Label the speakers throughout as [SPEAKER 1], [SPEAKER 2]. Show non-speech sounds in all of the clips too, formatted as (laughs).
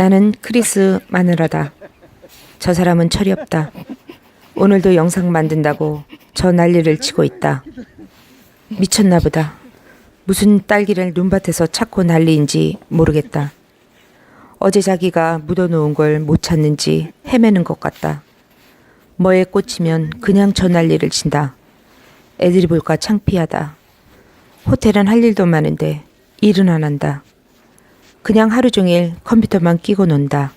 [SPEAKER 1] 나는 크리스 마누라다. 저 사람은 철이 없다. 오늘도 영상 만든다고 저 난리를 치고 있다. 미쳤나 보다. 무슨 딸기를 눈밭에서 찾고 난리인지 모르겠다. 어제 자기가 묻어놓은 걸 못 찾는지 헤매는 것 같다. 뭐에 꽂히면 그냥 저 난리를 친다. 애들이 볼까 창피하다. 호텔은 할 일도 많은데 일은 안 한다. 그냥 하루 종일 컴퓨터만 끼고 논다.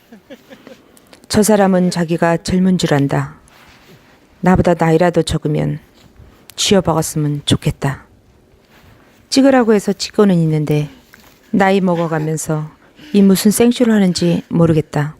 [SPEAKER 1] 저 사람은 자기가 젊은 줄 안다. 나보다 나이라도 적으면 쥐어박았으면 좋겠다. 찍으라고 해서 찍고는 있는데 나이 먹어가면서 이 무슨 생쇼를 하는지 모르겠다.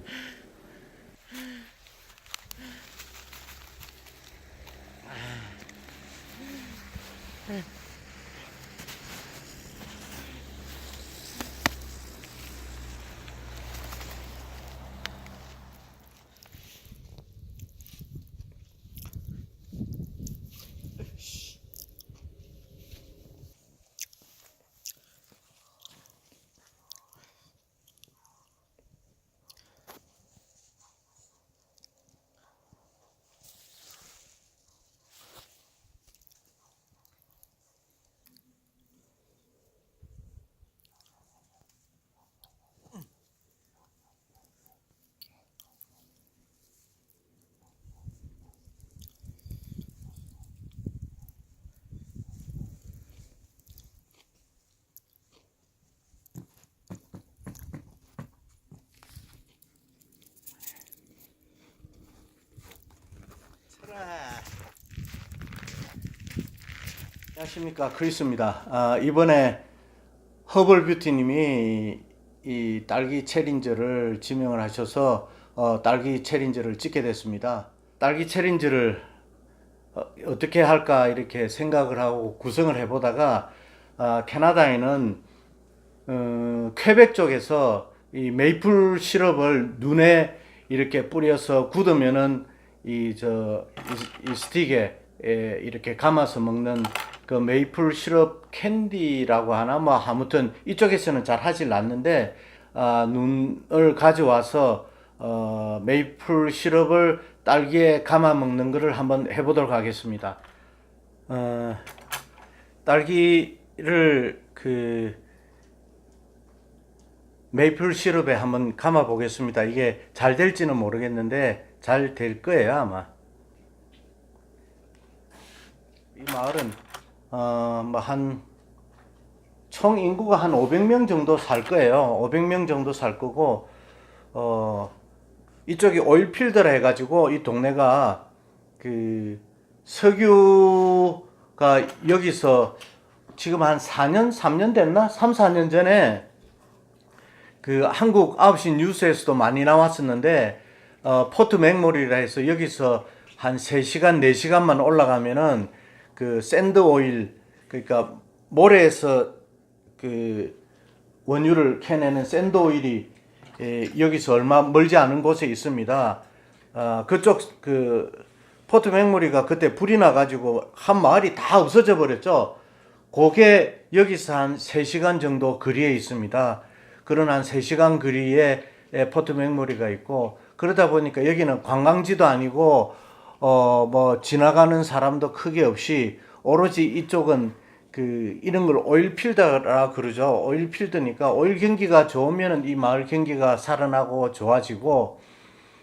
[SPEAKER 2] 안녕하십니까 크리스입니다. 아, 이번에 허벌 뷰티님이 이 딸기 챌린저를 지명을 하셔서 어, 딸기 챌린저를 찍게 됐습니다. 딸기 챌린저를 어, 떻게 할까 이렇게 생각을 하고 구성을 해보다가 아, 캐나다에는 어, 퀘벡 쪽에서 이 메이플 시럽을 눈에 이렇게 뿌려서 굳으면은 이 저이 스틱에 에, 이렇게 감아서 먹는 그 메이플 시럽 캔디라고 하나 뭐 아무튼 이쪽에서는 잘 하질 않는데 아, 눈을 가져와서 어, 메이플 시럽을 딸기에 감아 먹는 거를 한번 해보도록 하겠습니다. 어, 딸기를 그 메이플 시럽에 한번 감아 보겠습니다. 이게 잘 될지는 모르겠는데 잘 될 거예요 아마. 이 마을은 어 뭐한 총 인구가 한 500명 정도 살 거예요. 500명 정도 살 거고 어 이쪽이 오일필드라 해 가지고 이 동네가 그 석유가 여기서 지금 한 4년 3년 됐나 3, 4년 전에 그 한국 9시 뉴스에서도 많이 나왔었는데 어 포트 맥모리라 해서 여기서 한 3시간 4시간만 올라가면은 그 샌드 오일 그러니까 모래에서 그 원유를 캐내는 샌드 오일이 에, 여기서 얼마 멀지 않은 곳에 있습니다. 아, 그쪽 그 포트 맥모리가 그때 불이 나가지고 한 마을이 다 없어져 버렸죠. 그게 여기서 한 3시간 정도 거리에 있습니다. 그런 한 3시간 거리에 에, 포트 맥모리가 있고 그러다 보니까 여기는 관광지도 아니고 어 뭐 지나가는 사람도 크게 없이 오로지 이쪽은 그 이런 걸 오일필드라 그러죠. 오일필드니까 오일 경기가 좋으면은 이 마을 경기가 살아나고 좋아지고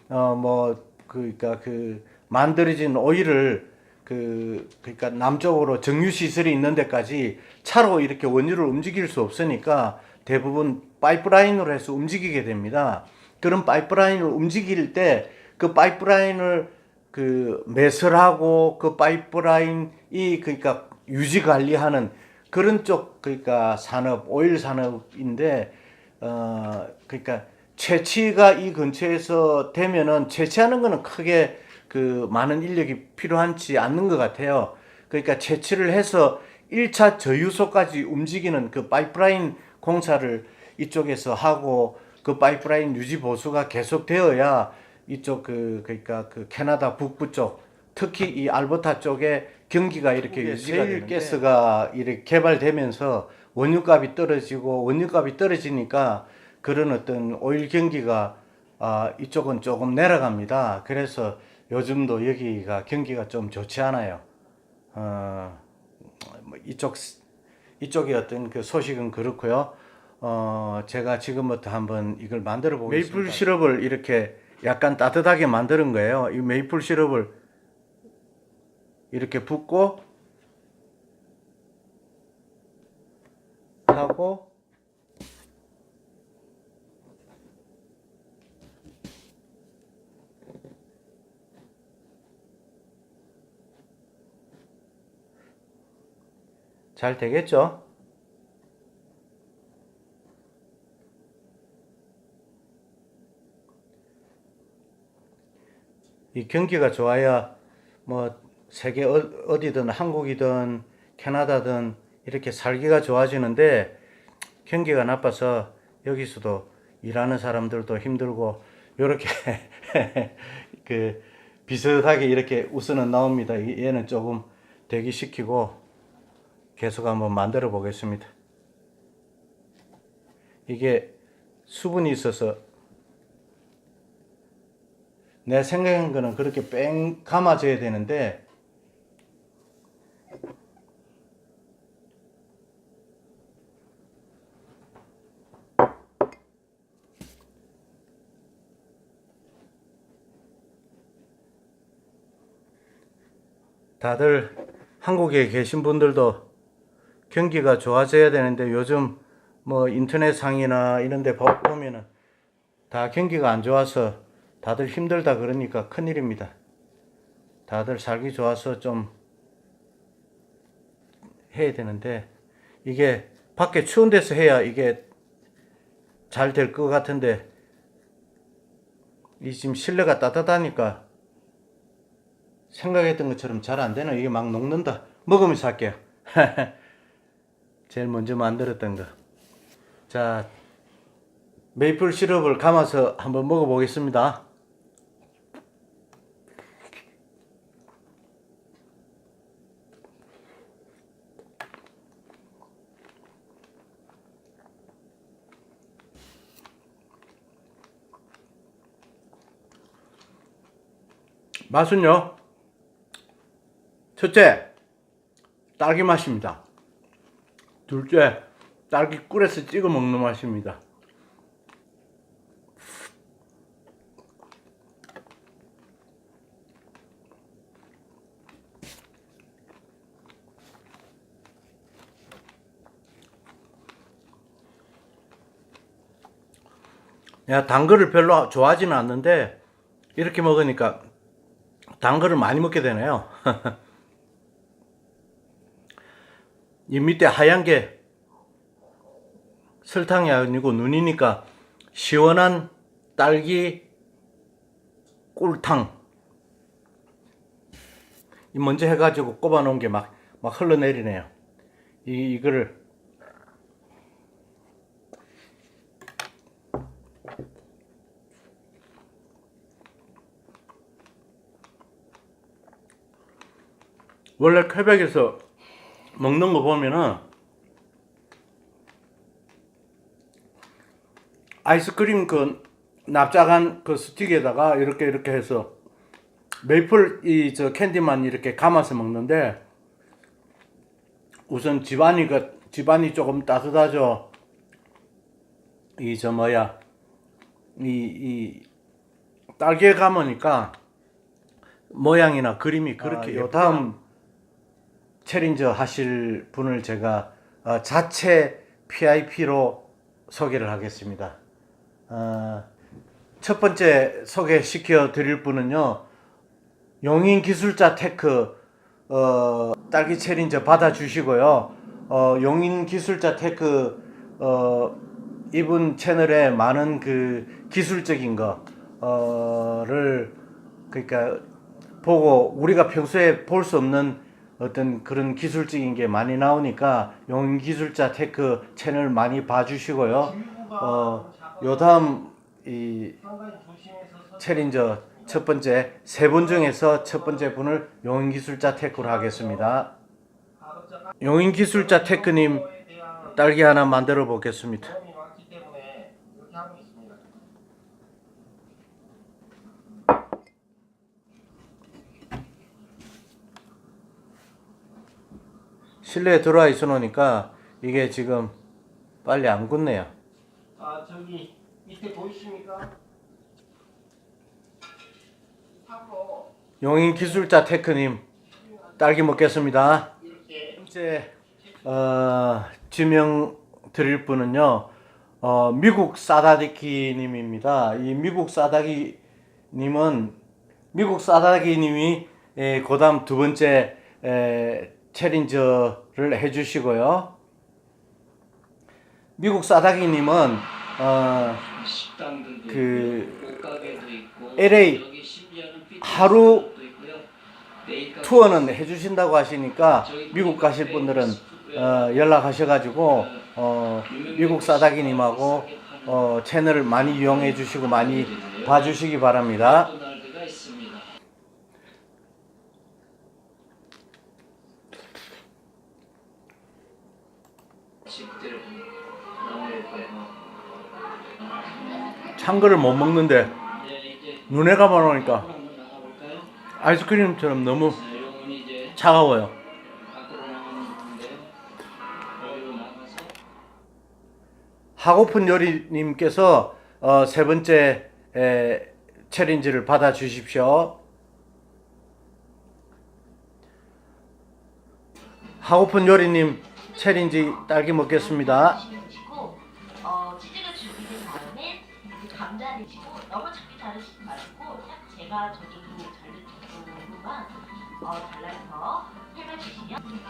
[SPEAKER 2] 어 뭐 그러니까 그 만들어진 오일을 그 그러니까 남쪽으로 정유 시설이 있는 데까지 차로 이렇게 원유를 움직일 수 없으니까 대부분 파이프라인으로 해서 움직이게 됩니다. 그런 파이프라인을 움직일 때 그 파이프라인을 그 매설하고 그 파이프라인이 그러니까 유지 관리하는 그런 쪽 그러니까 산업 오일 산업인데 어 그러니까 채취가 이 근처에서 되면은 채취하는 거는 크게 그 많은 인력이 필요하지 않는 것 같아요. 그러니까 채취를 해서 1차 저유소까지 움직이는 그 파이프라인 공사를 이쪽에서 하고 그 파이프라인 유지 보수가 계속되어야 이쪽 그 그러니까 그 캐나다 북부 쪽 특히 이 알버타 쪽에 경기가 이렇게 유지가 되는데 가스가 이렇게 개발되면서 원유값이 떨어지고 원유값이 떨어지니까 그런 어떤 오일 경기가 아, 이쪽은 조금 내려갑니다. 그래서 요즘도 여기가 경기가 좀 좋지 않아요. 어, 뭐 이쪽 이쪽의 어떤 그 소식은 그렇고요. 어, 제가 지금부터 한번 이걸 만들어 보겠습니다. 메이플 시럽을 이렇게 약간 따뜻하게 만드는 거예요. 이 메이플 시럽을 이렇게 붓고 하고 잘 되겠죠? 이 경기가 좋아야 뭐 세계 어- 어디든 한국이든 캐나다든 이렇게 살기가 좋아지는데 경기가 나빠서 여기서도 일하는 사람들도 힘들고 요렇게 (laughs) 그 비슷하게 이렇게 우선은 나옵니다. 이- 얘는 조금 대기시키고 계속 한번 만들어 보겠습니다. 이게 수분이 있어서 내 생각한 거는 그렇게 뺑 감아져야 되는데 다들 한국에 계신 분들도 경기가 좋아져야 되는데 요즘 뭐 인터넷 상이나 이런 데 보- 보면은 다 경기가 안 좋아서 다들 힘들다 그러니까 큰일입니다. 다들 살기 좋아서 좀 해야 되는데 이게 밖에 추운 데서 해야 이게 잘 될 것 같은데 이 지금 실내가 따뜻하니까 생각했던 것처럼 잘 안 되네. 이게 막 녹는다. 먹으면서 할게요. (laughs) 제일 먼저 만들었던 거. 자, 메이플 시럽을 감아서 한번 먹어보겠습니다. 맛은요? 첫째, 딸기 맛입니다. 둘째, 딸기 꿀에서 찍어 먹는 맛입니다. 내가 단 거를 별로 좋아하지는 않는데 이렇게 먹으니까 단 거를 많이 먹게 되네요. (laughs) 이 밑에 하얀 게 설탕이 아니고 눈이니까 시원한 딸기 꿀탕. 이 먼저 해가지고 꼽아 놓은 게 막, 막 흘러내리네요. 이, 이거를 원래 퀘벡에서 먹는 거 보면은 아이스크림 그 납작한 그 스틱에다가 이렇게 이렇게 해서 메이플 이 저 캔디만 이렇게 감아서 먹는데 우선 집안이 그 집안이 조금 따뜻하죠. 이 저 뭐야 이 이 딸기에 감으니까 모양이나 그림이 그렇게 요 다음 챌린저 하실 분을 제가 어, 자체 PIP로 소개를 하겠습니다. 어, 첫 번째 소개시켜 드릴 분은요, 용인 기술자 테크 어, 딸기 챌린저 받아주시고요. 어, 용인 기술자 테크 어, 이분 채널에 많은 그 기술적인 거를 그러니까 보고 우리가 평소에 볼 수 없는 어떤 그런 기술적인 게 많이 나오니까 용인 기술자 테크 채널 많이 봐주시고요. 어, 요 다음 이 챌린저 첫 번째 세 분 중에서 첫 번째 분을 용인 기술자 테크로 하겠습니다. 용인 기술자 테크님 딸기 하나 만들어 보겠습니다.
[SPEAKER 3] 시험이 많기 때문에 이렇게
[SPEAKER 2] 실내에 들어와 있어 놓으니까 이게 지금 빨리 안 굳네요.
[SPEAKER 3] 아 저기 밑에 보이십니까? 하고
[SPEAKER 2] 용인 기술자 테크님 딸기 먹겠습니다.
[SPEAKER 3] 이렇게
[SPEAKER 2] 번째 어, 지명 드릴 분은요 어, 미국 사다디키 님입니다. 이 미국 사다기 님은 미국 사다기 님이 에, 고담 두 번째 에, 챌린저를 해주시고요. 미국 사다기님은 어, 그 LA 하루 투어는 해주신다고 하시니까 미국 가실 분들은 어, 연락하셔가지고 어, 미국 사다기님하고 어, 채널을 많이 이용해 주시고 많이 봐주시기 바랍니다. 찬 거를 못 먹는데
[SPEAKER 4] 이제
[SPEAKER 2] 눈에
[SPEAKER 4] 나가볼까요?
[SPEAKER 2] 아이스크림처럼 너무 차가워요. 하고픈 요리님께서 어, 세 번째 에, 챌린지를 받아 주십시오. 하고픈 요리님 챌린지 딸기 먹겠습니다.
[SPEAKER 5] 마시고 딱 제가 저 정도 자를 정도로만 어, 잘라서 해주시면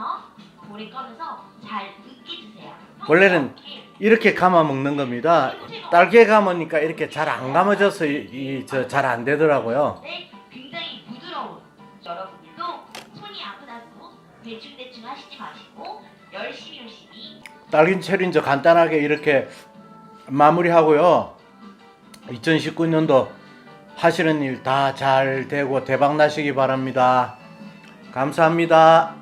[SPEAKER 5] 어? 볼에 꺼내서 잘 드세요.
[SPEAKER 2] 원래는 이렇게 감아 먹는 겁니다. 딸기에 감으니까 이렇게 잘 안 감아져서 이 저 잘 안 되더라고요.
[SPEAKER 5] 네, 굉장히 부드러운 아프다고 대충대충 하시지 마시고 열심히 열심히
[SPEAKER 2] 딸기 챌린저 간단하게 이렇게 마무리하고요. 2019년도 하시는 일 다 잘 되고 대박 나시기 바랍니다. 감사합니다.